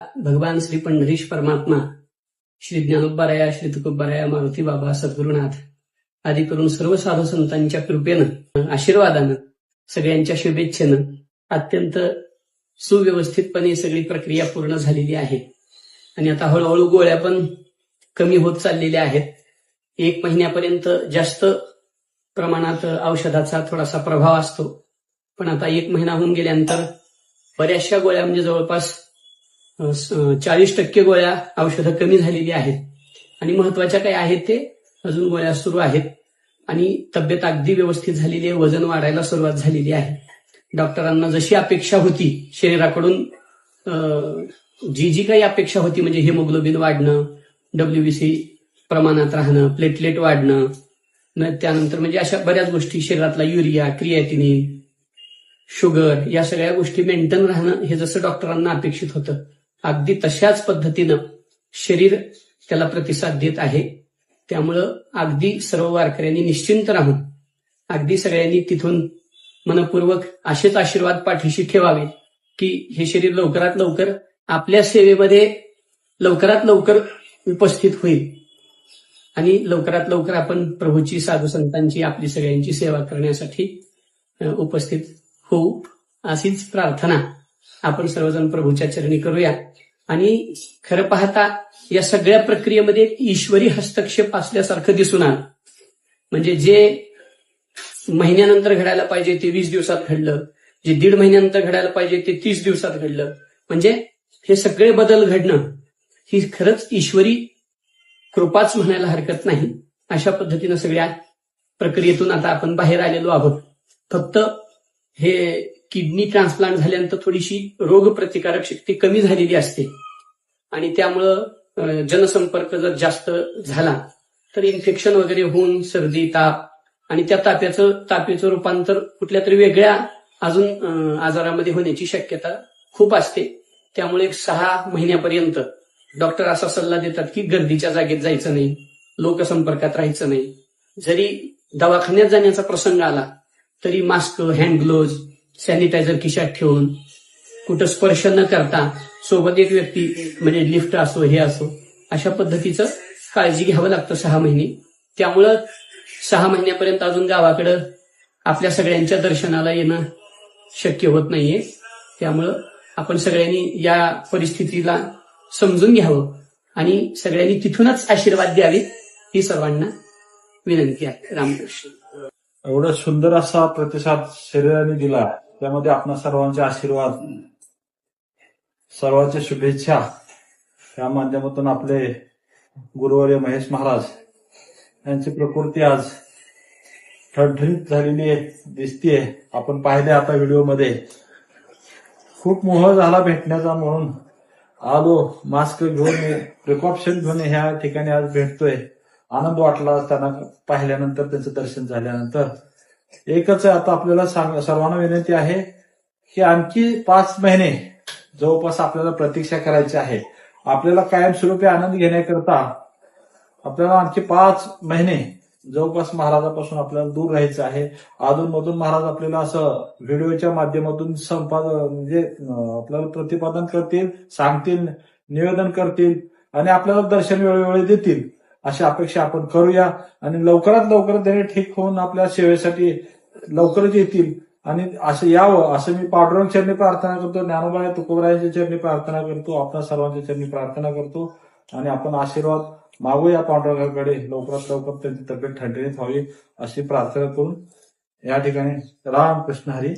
भगवान श्री पंढरीश परमात्मा श्री ज्ञानोबाराया श्री तुकोबाराया मारुती बाबा सद्गुरुनाथ आदी करून सर्व साधू संतांच्या कृपेनं आशीर्वादानं सगळ्यांच्या शुभेच्छेनं अत्यंत सुव्यवस्थितपणे सगळी प्रक्रिया पूर्ण झालेली आहे. आणि आता हळूहळू गोळ्या पण कमी होत चाललेल्या आहेत. एक महिन्यापर्यंत जास्त प्रमाणात औषधाचा थोडासा प्रभाव असतो. पण आता एक महिना होऊन गेल्यानंतर बऱ्याचशा गोळ्या म्हणजे जवळपास चाळीस टक्के गोळ्या औषधं कमी झालेली आहेत. आणि महत्त्वाच्या काय आहेत ते? अजून गोळ्या सुरू आहेत. आणि तब्येत अगदी व्यवस्थित झालेली आहे. वजन वाढायला सुरुवात झालेली आहे. डॉक्टरांना जशी अपेक्षा होती शरीराकडून जी जी काही अपेक्षा होती म्हणजे हिमोग्लोबिन वाढणं डब्ल्यूबीसी प्रमाणात राहणं प्लेटलेट वाढणं न त्यानंतर म्हणजे अशा बऱ्याच गोष्टी शरीरातला युरिया क्रिएटिनिन शुगर या सगळ्या गोष्टी मेंटेन राहणं हे जसं डॉक्टरांना अपेक्षित होतं. अगदी तशाच पद्धतीनं शरीर त्याला प्रतिसाद देत आहे. त्यामुळं अगदी सर्व वारकऱ्यांनी निश्चिंत राहून अगदी सगळ्यांनी तिथून मनपूर्वक असेच आशीर्वाद पाठीशी ठेवावे की हे शरीर लवकरात लवकर आपल्या सेवेमध्ये लवकरात लवकर उपस्थित होईल. आणि लवकरात लवकर आपण प्रभूची साधू संतांची आपली सगळ्यांची सेवा करण्यासाठी उपस्थित होऊ अशीच प्रार्थना आपण सर्वजण प्रभूच्या चरणी करूया. आणि खरं पाहता या सगळ्या प्रक्रियेमध्ये एक ईश्वरी हस्तक्षेप असल्यासारखं दिसून आलं. म्हणजे जे महिन्यानंतर घडायला पाहिजे ते वीस दिवसात घडलं. जे दीड महिन्यानंतर घडायला पाहिजे ते तीस दिवसात घडलं. म्हणजे हे सगळे बदल घडणं ही खरंच ईश्वरी कृपाच म्हणायला हरकत नाही. अशा पद्धतीनं सगळ्या प्रक्रियेतून आता आपण बाहेर आलेलो आहोत. फक्त हे किडनी ट्रान्सप्लांट झाल्यानंतर थोडीशी रोगप्रतिकारक शक्ती कमी झालेली असते. आणि त्यामुळं जनसंपर्क जर जास्त झाला तर इन्फेक्शन वगैरे होऊन सर्दी ताप आणि त्या ताप्याचं तापेचं रूपांतर कुठल्या तरी वेगळ्या अजून आजारामध्ये होण्याची शक्यता खूप असते. त्यामुळे एक सहा महिन्यापर्यंत डॉक्टर असा सल्ला देतात की गर्दीच्या जागेत जायचं नाही लोकसंपर्कात राहायचं नाही. जरी दवाखान्यात जाण्याचा प्रसंग आला तरी मास्क हँड ग्लोव्ज सॅनिटायझर खिशात ठेवून कुठं स्पर्श न करता सोबत एक व्यक्ती म्हणजे लिफ्ट असो हे असो अशा पद्धतीचं काळजी घ्यावं लागतं सहा महिने. त्यामुळं सहा महिन्यापर्यंत अजून गावाकडं आपल्या सगळ्यांच्या दर्शनाला येणं शक्य होत नाहीये. त्यामुळं आपण सगळ्यांनी या परिस्थितीला समजून घ्यावं आणि सगळ्यांनी तिथूनच आशीर्वाद द्यावेत ही सर्वांना विनंती आहे. रामकृष्ण. एवढा सुंदर असा प्रतिसाद शरीराने दिला त्यामध्ये आपणा सर्वांचे आशीर्वाद सर्वांच्या शुभेच्छा या माध्यमातून आपले गुरुवर्य महेश महाराज यांची प्रकृती आज ठणठणीत झालेली दिसतीये. आपण पाहिले आता व्हिडिओमध्ये. खूप मोह झाला भेटण्याचा म्हणून. आलो मास्क घेऊन प्रिकॉप्शन घेऊन ह्या ठिकाणी आज भेटतोय. आनंद वाटला त्यांना पाहिल्यानंतर त्यांचं दर्शन झाल्यानंतर. एकच आता आपल्याला सांग सर्वांना विनंती आहे की आणखी पाच महिने जवळपास आपल्याला प्रतीक्षा करायची आहे. आपल्याला कायमस्वरूपी आनंद घेण्याकरता आपल्याला आणखी पाच महिने जवळपास महाराजापासून आपल्याला दूर राहायचं आहे. अधूनमधून महाराज आपल्याला असं व्हिडिओच्या माध्यमातून संपादन म्हणजे आपल्याला प्रतिपादन करतील सांगतील निवेदन करतील आणि आपल्याला दर्शन वेळोवेळी देतील. अशी अपेक्षा आपण करूया आणि लवकरात लवकर त्याने ठीक होऊन आपल्या सेवेसाठी लवकरच येतील. आणि असं यावं असं मी पांडुरंग चरणी प्रार्थना करतो ज्ञानोबाया तुकोबरायांच्या चरणी प्रार्थना करतो आपल्या सर्वांच्या चरणी प्रार्थना करतो. आणि आपण आशीर्वाद मागूया पांडुरंगाकडे लवकरात लवकर त्यांची तब्येत ठणठणीत व्हावी अशी प्रार्थना करून. या ठिकाणी राम कृष्ण हरी.